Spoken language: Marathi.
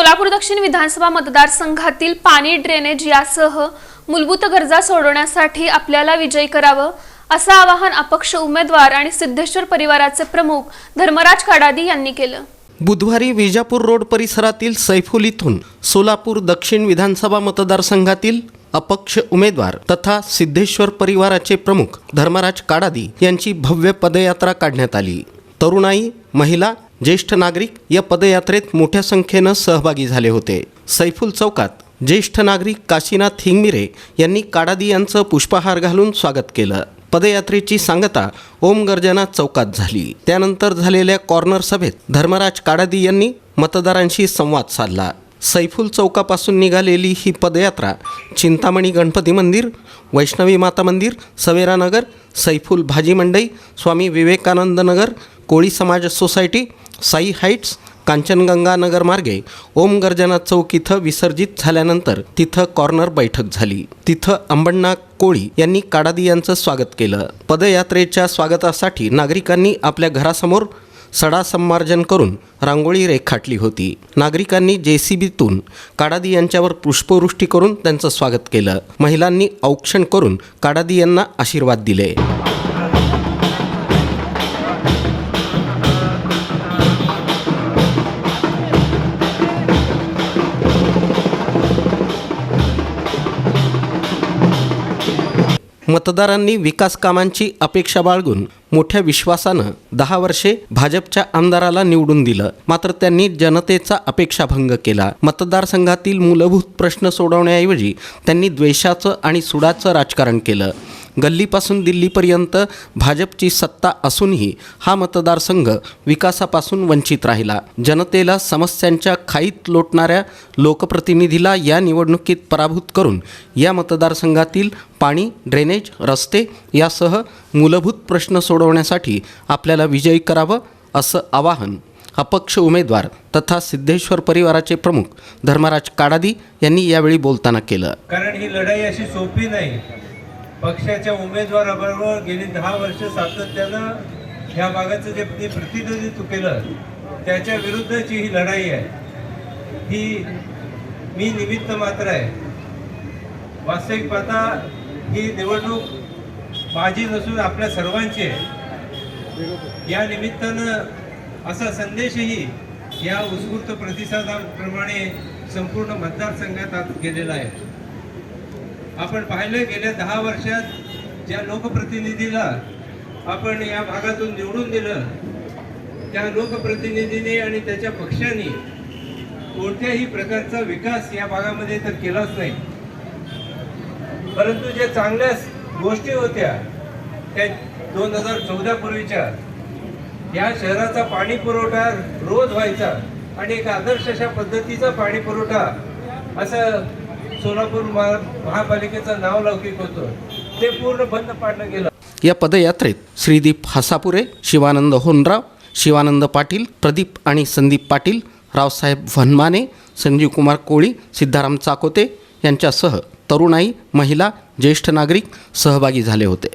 सोलापूर दक्षिण विधानसभा मतदारसंघातील पाणी ड्रेनेज यासह मूलभूत गरजा सोडवण्यासाठी आपल्याला विजयी करावं असं आवाहन अपक्ष उमेदवार आणि सिद्धेश्वर परिवाराचे प्रमुख धर्मराज काडादी यांनी केलं. बुधवारी विजापूर रोड परिसरातील सैफुल इथून सोलापूर दक्षिण विधानसभा मतदारसंघातील अपक्ष उमेदवार तथा सिद्धेश्वर परिवाराचे प्रमुख धर्मराज काडादी यांची भव्य पदयात्रा काढण्यात आली. तरुणाई महिला ज्येष्ठ नागरिक या पदयात्रेत मोठ्या संख्येनं सहभागी झाले होते. सैफुल चौकात ज्येष्ठ नागरिक काशीनाथ हिंगमिरे यांनी काडादी यांचं पुष्पहार घालून स्वागत केलं. पदयात्रेची सांगता ओम गर्जना चौकात झाली. त्यानंतर झालेल्या कॉर्नर सभेत धर्मराज काडादी यांनी मतदारांशी संवाद साधला. सैफुल चौकापासून निघालेली ही पदयात्रा चिंतामणी गणपती मंदिर वैष्णवी माता मंदिर सवेरा नगर सैफुल भाजी मंडई स्वामी विवेकानंद नगर कोळी समाज सोसायटी साई हाईट्स कांचनगंगानगर मार्गे ओम गर्जना चौक इथं विसर्जित झाल्यानंतर तिथं कॉर्नर बैठक झाली. तिथं अंबण्णा कोळी यांनी काडादी यांचं स्वागत केलं. पदयात्रेच्या स्वागतासाठी नागरिकांनी आपल्या घरासमोर सडा संमार्जन करून रांगोळी रेखाटली होती. नागरिकांनी जे सी बीतून काडादी यांच्यावर पुष्पवृष्टी करून त्यांचं स्वागत केलं. महिलांनी औक्षण करून काडादी यांना आशीर्वाद दिले. मतदारांनी विकास कामांची अपेक्षा बाळगून मोठ्या विश्वासानं दहा वर्षे भाजपच्या आमदाराला निवडून दिलं. मात्र त्यांनी जनतेचा अपेक्षाभंग केला. मतदारसंघातील मूलभूत प्रश्न सोडवण्याऐवजी त्यांनी द्वेषाचं आणि सुडाचं राजकारण केलं. गल्लीपासून दिल्लीपर्यंत भाजपची सत्ता असूनही हा मतदारसंघ विकासापासून वंचित राहिला. जनतेला समस्यांच्या खाईत लोटणाऱ्या लोकप्रतिनिधीला या निवडणुकीत पराभूत करून या मतदारसंघातील पाणी ड्रेनेज रस्ते यासह मूलभूत प्रश्न सोडवण्यासाठी आपल्याला विजयी करावं असं आवाहन अपक्ष उमेदवार तथा सिद्धेश्वर परिवाराचे प्रमुख धर्मराज काडादी यांनी यावेळी बोलताना केलं. कारण ही लढाई अशी सोपी नाही. पक्षाच्या उमेदवाराबरोबर गेली दहा वर्ष सातत्यानं ह्या भागाचं जे प्रतिनिधित्व केलं त्याच्या विरुद्धची ही लढाई आहे. ही मी निमित्त मात्र आहे. वास्तविक पाहता ही निवडणूक माझी नसून आपल्या सर्वांची आहे. या निमित्तानं असा संदेशही या उत्स्फूर्त प्रतिसादाप्रमाणे संपूर्ण मतदारसंघात आज गेलेला आहे. आपण पाहिलं गेल्या दहा वर्षात ज्या लोकप्रतिनिधीला आपण या भागातून निवडून दिलं त्या लोकप्रतिनिधीने आणि त्याच्या पक्षाने कोणत्याही प्रकारचा विकास या भागामध्ये तर केलाच नाही. परंतु ज्या चांगल्या गोष्टी होत्या त्या दोन हजार चौदा पूर्वीच्या या शहराचा पाणी पुरवठा रोज व्हायचा आणि एक आदर्श अशा पद्धतीचा पाणी पुरवठा असं सोलापूर महापालिकेचं नाव लौकिक होतं. ते पूर्ण बंद पाडलं गेलं. या पदयात्रेत श्रीदीप हासापुरे शिवानंद होनराव शिवानंद पाटील प्रदीप आणि संदीप पाटील रावसाहेब वनमाने संजीव कुमार कोळी सिद्धाराम चाकोते यांच्यासह तरुणाई महिला ज्येष्ठ नागरिक सहभागी झाले होते.